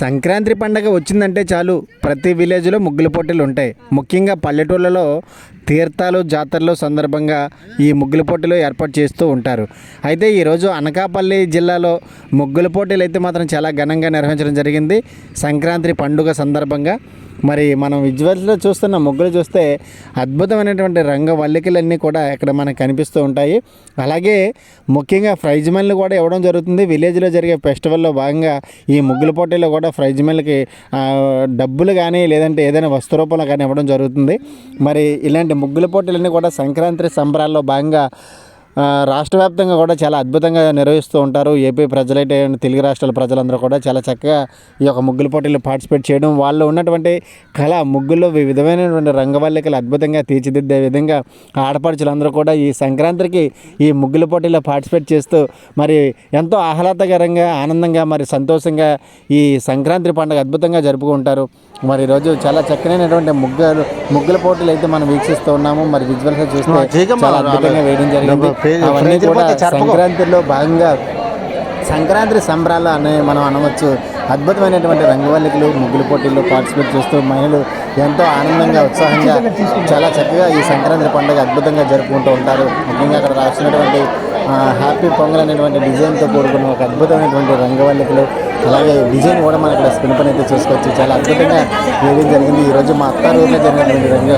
సంక్రాంతి పండగ వచ్చిందంటే చాలు. ప్రతి విలేజ్లో ముగ్గుల పోటీలు ఉంటాయి ముఖ్యంగా పల్లెటూళ్ళలో తీర్థాలు జాతరలు సందర్భంగా ఈ ముగ్గుల పోటీలు ఏర్పాటు చేస్తూ ఉంటారు. అయితే ఈరోజు అనకాపల్లి జిల్లాలో ముగ్గుల పోటీలు అయితే మాత్రం చాలా ఘనంగా నిర్వహించడం జరిగింది. సంక్రాంతి పండుగ సందర్భంగా. మరి మనం విజువల్స్లో చూస్తున్న ముగ్గులు చూస్తే అద్భుతమైనటువంటి రంగ వల్లికలన్నీ కూడా ఇక్కడ మనకు కనిపిస్తూ ఉంటాయి. అలాగే ముఖ్యంగా ప్రైజ్ మనీలు కూడా ఇవ్వడం జరుగుతుంది. విలేజ్లో జరిగే ఫెస్టివల్లో భాగంగా ఈ ముగ్గుల పోటీలో కూడా ప్రైజ్ మనీలకి డబ్బులు కానీ లేదంటే ఏదైనా వస్తు రూపంలో కానీ ఇవ్వడం జరుగుతుంది. మరి ఇలాంటి ముగ్గుల పోటీలన్నీ కూడా సంక్రాంతి సంబరాల్లో భాగంగా రాష్ట్ర వ్యాప్తంగా కూడా చాలా అద్భుతంగా నిర్వహిస్తూ ఉంటారు. ఏపీ ప్రజలైతే తెలుగు రాష్ట్రాల ప్రజలందరూ కూడా చాలా చక్కగా ఈ యొక్క ముగ్గుల పోటీల్లో పార్టిసిపేట్ చేయడం వాళ్ళు ఉన్నటువంటి కళ ముగ్గుల్లో వివిధమైనటువంటి రంగవల్లికలు అద్భుతంగా తీర్చిదిద్దే విధంగా ఆడపడుచులందరూ కూడా ఈ సంక్రాంతికి ఈ ముగ్గుల పోటీల్లో పార్టిసిపేట్ చేస్తూ మరి ఎంతో ఆహ్లాదకరంగా ఆనందంగా మరి సంతోషంగా ఈ సంక్రాంతి పండుగ అద్భుతంగా జరుపుకుంటారు. మరి ఈరోజు చాలా చక్కనైనటువంటి ముగ్గులు ముగ్గుల పోటీలు అయితే మనం వీక్షిస్తూ ఉన్నాము. మరి విజువల్స్ చూస్తే చాలా అద్భుతంగా వేయడం జరిగింది. అవన్నీ కూడా సంక్రాంతిలో భాగంగా సంక్రాంతి సంబరాలు అనే మనం అనవచ్చు. అద్భుతమైనటువంటి రంగవల్లికలు ముగ్గుల పోటీల్లో పార్టిసిపేట్ చేస్తూ మహిళలు ఎంతో ఆనందంగా ఉత్సాహంగా చాలా చక్కగా ఈ సంక్రాంతి పండుగ అద్భుతంగా జరుపుకుంటూ ఉంటారు. ముఖ్యంగా అక్కడ రాసినటువంటి హ్యాపీ పొంగల్ అనేటువంటి డిజైన్తో కూడుకున్న ఒక అద్భుతమైనటువంటి రంగవల్లికలు అలాగే డిజైన్ కూడా మనం ఇక్కడ స్క్రీన్ పైన అయితే చూసుకోవచ్చు. చాలా అద్భుతంగా వేయడం జరిగింది. ఈరోజు మా అత్తారూరులో జరిగినటువంటి రంగ